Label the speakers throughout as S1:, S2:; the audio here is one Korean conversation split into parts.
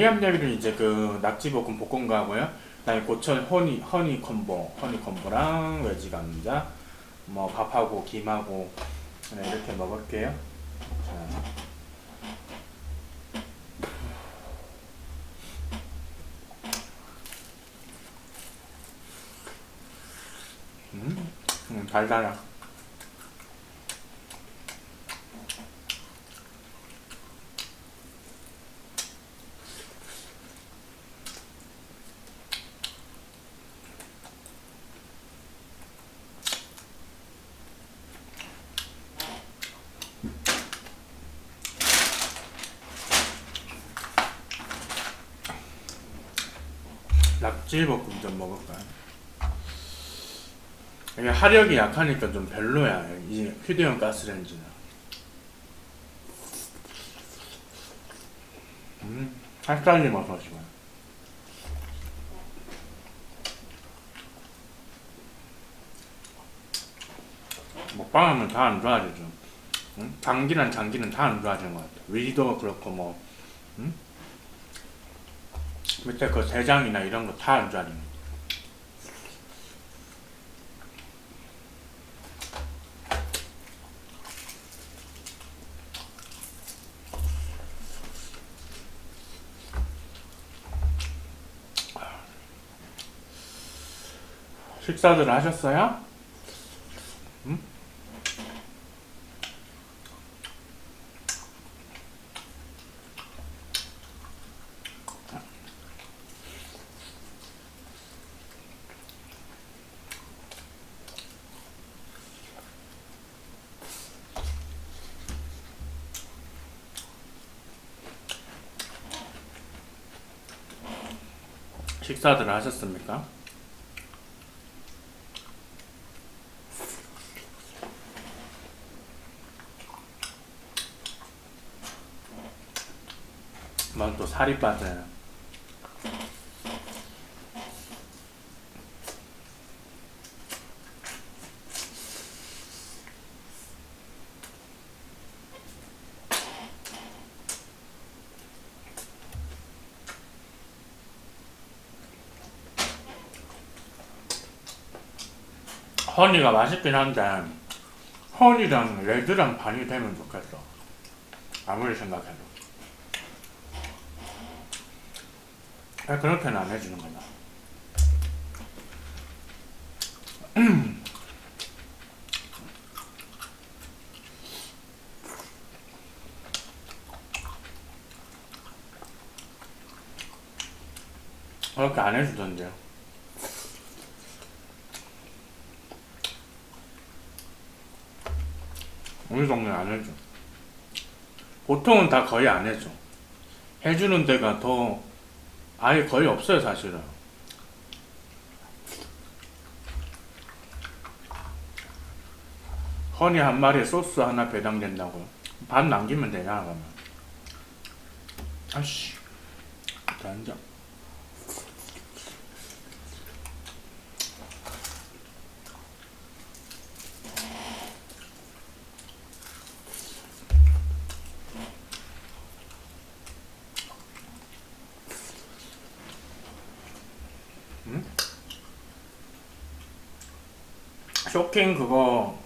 S1: 협력이는 이제 그 낙지볶음 볶음가고요. 그다음에 고철 허니 허니 콤보 허니 콤보랑 외지 감자 뭐 밥하고 김하고 네, 이렇게 먹을게요. 자. 음, 음 달달해. 낙지볶음 좀 먹을까요? 이게 화력이 약하니까 좀 별로야. 이 휴대용 가스레인지는. 음, 햇살이 먹어지고. 먹방하면 다 안 좋아지죠. 응? 장기란 장기는 다 안 좋아지는 것 같아. 위도 그렇고 뭐, 응? 밑에 그 대장이나 이런 거 다안 좋아지는 거. 식사들 하셨어요? 식사들 하셨습니까? 난또 살이 빠져요. 허니가 맛있긴 한데 허니랑 레드랑 반이 되면 좋겠어. 아무리 생각해도. 아, 그렇게는 안 해주는 거다. 그렇게 안 해주던데요. 우리 동네는 안 해줘. 보통은 다 거의 안 해줘. 해주는 데가 더 아예 거의 없어요, 사실은. 허니 한 마리에 소스 하나 배당된다고요. 반 남기면 되냐, 그러면. 아씨. 단장. 쇼킹 그거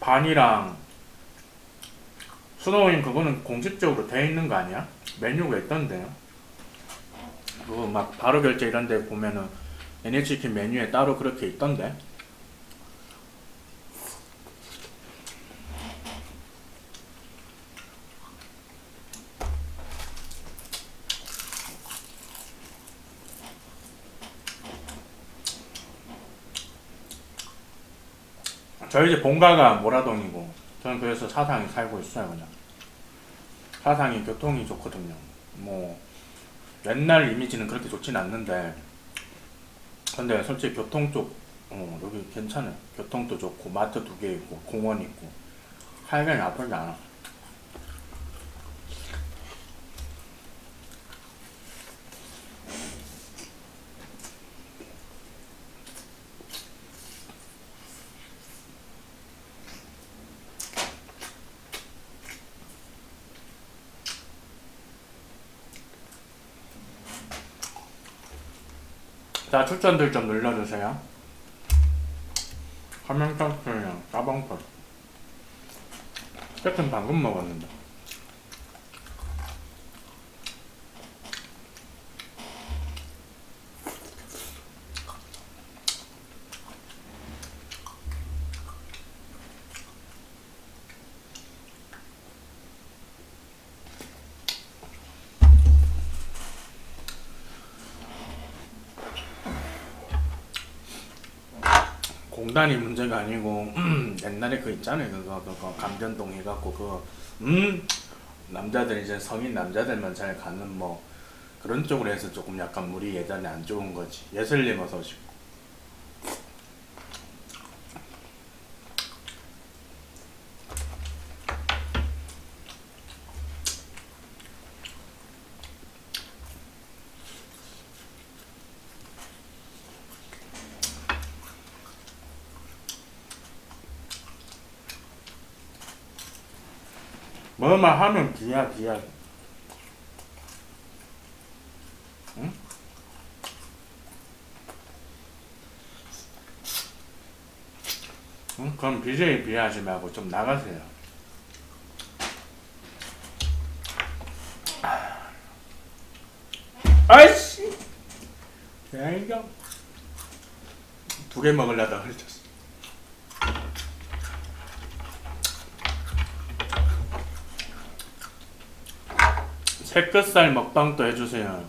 S1: 반이랑 스노우인 그거는 공식적으로 돼 있는 거 아니야? 메뉴가 있던데요. 그거 막 바로 결제 이런 데 보면은 NHK 메뉴에 따로 그렇게 있던데. 저희 집 본가가 모라동이고 저는 그래서 사상에 살고 있어요 그냥. 사상이 교통이 좋거든요. 뭐 옛날 이미지는 그렇게 좋진 않는데 근데 솔직히 교통 쪽 어, 여기 괜찮아요. 교통도 좋고 마트 두 개 있고 공원 있고. 살기 나쁘지 않아 자 추천들 좀 눌러주세요. 화면 터트리랑 따봉터 스테이크는 방금 먹었는데 공단이 문제가 아니고 옛날에 그 있잖아요. 그거 그거 감전동 해갖고 그음 남자들 이제 성인 남자들만 잘 가는 뭐 그런 쪽으로 해서 조금 약간 물이 예전에 안 좋은 거지. 예슬님 어서 오시고 뭐만 하면 비야 비야 응? 응? 그럼 BJ 비하지 말고 좀 나가세요 아이씨 야 이거 두 개 먹으려다 헐쳤어 새끝살 먹방도 해주세요.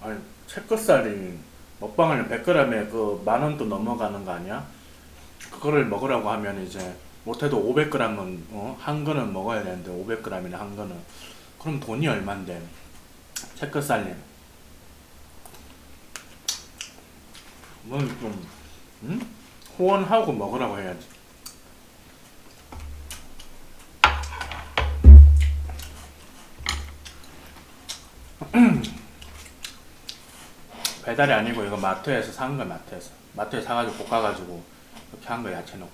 S1: 아니, 새끝살이 먹방을 100g에 그 만원도 넘어가는 거 아니야? 그거를 먹으라고 하면 이제 못해도 500g은 어? 한 거는 먹어야 되는데 500g이나 한 거는 그럼 돈이 얼만데? 새끝살님. 뭔좀 응? 후원하고 먹으라고 해야지. 배달이 아니고 이거 마트에서 산 거야 마트에서. 마트에 사가지고 볶아가지고 이렇게 한 거 야채 넣고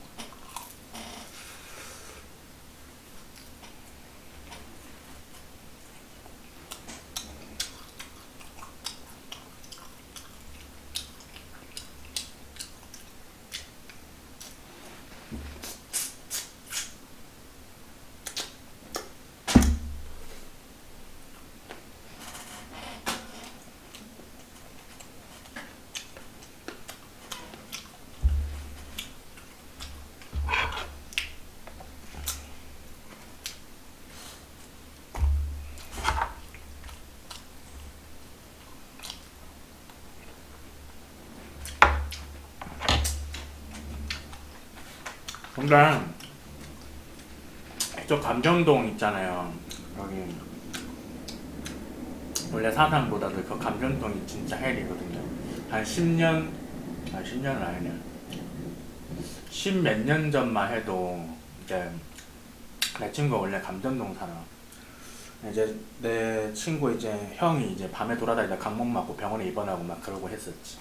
S1: 근데 저 감정동 있잖아요. 여기 원래 사상보다도 그 감정동이 진짜 헬이거든요. 한 10년 아 10년은 아니네. 10몇 년 전만 해도 이제 내 친구가 원래 감정동 살아 이제 내 친구 이제 형이 이제 밤에 돌아다니다 강목 맞고 병원에 입원하고 막 그러고 했었지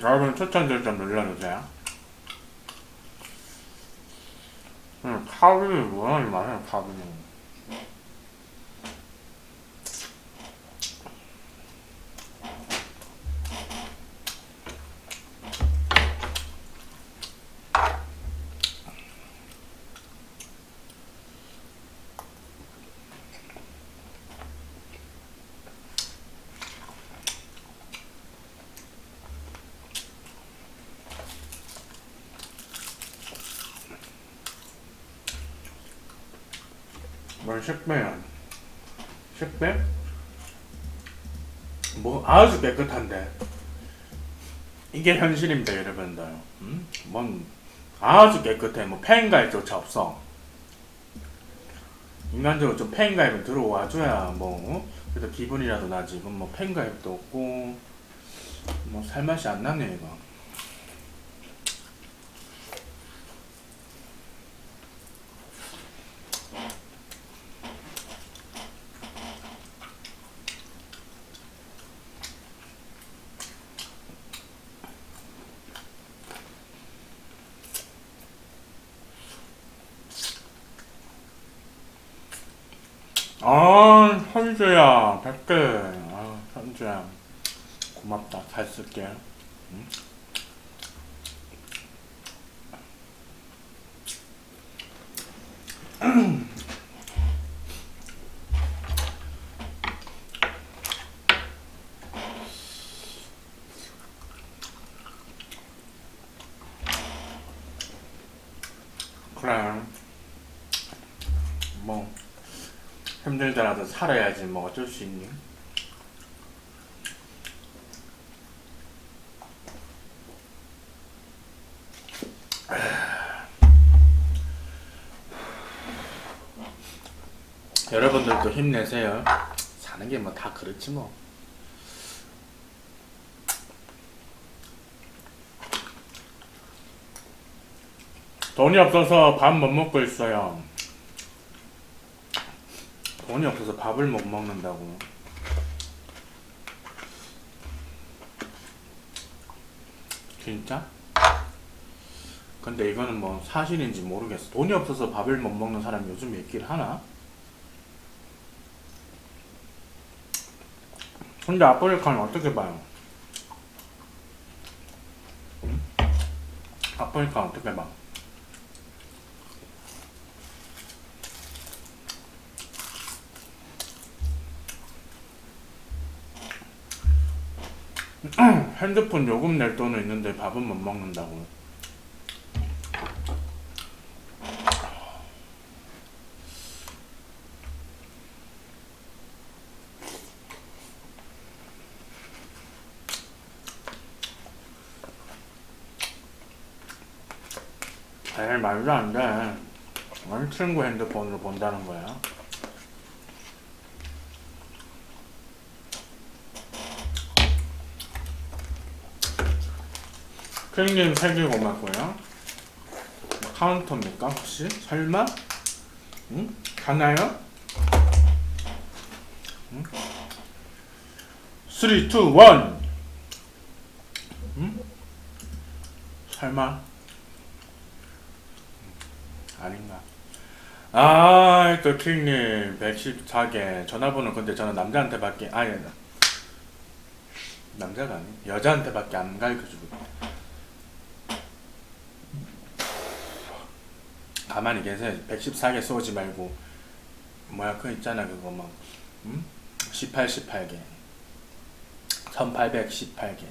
S1: 여러분 추천들 좀 눌러주세요. 음, 카빈이 뭐야, 이 말이야, 카빈이. 뭘 식배야? 식배? 뭐 아주 깨끗한데 이게 현실입니다 여러분들 음? 뭔 아주 깨끗해 뭐 팬가입조차 없어 인간적으로 좀 팬가입은 들어와줘야 뭐 어? 그래도 기분이라도 나지 이건 뭐 팬가입도 없고 뭐 살맛이 안 나네 이거 아 현주야 백개 아 현주야. 고맙다. 잘 쓸게. 응? 살아야지 뭐 어쩔 수 있니? 여러분들도 힘내세요. 사는 게 뭐 다 그렇지 뭐. 돈이 없어서 밥 못 먹고 있어요. 돈이 없어서 밥을 못 먹는다고. 진짜? 근데 이거는 뭐 사실인지 모르겠어. 돈이 없어서 밥을 못 먹는 사람이 요즘 있길 하나? 근데 아프리카는 어떻게 봐요? 응? 아프리카 어떻게 봐? 핸드폰 요금 낼 돈은 있는데 밥은 못 먹는다고. 에이 말도 안 돼. 아니 친구 핸드폰으로 본다는 거야. 크림님 세개 고맙고요. 카운터입니까 혹시? 설마? 응? 가나요? 응? 3, 2, 1 응? 설마? 아닌가? 아, 또 킹님 114개 전화번호 근데 저는 남자한테밖에 아니 남자가 아니 여자한테밖에 안 가르쳐주고 가만히 계세요. 114개 쏘지 말고. 뭐야 그거 있잖아 그거 막 음? 18, 18개. 1818개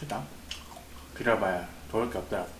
S1: 합시다. 길어봐야 좋을 게 없더라.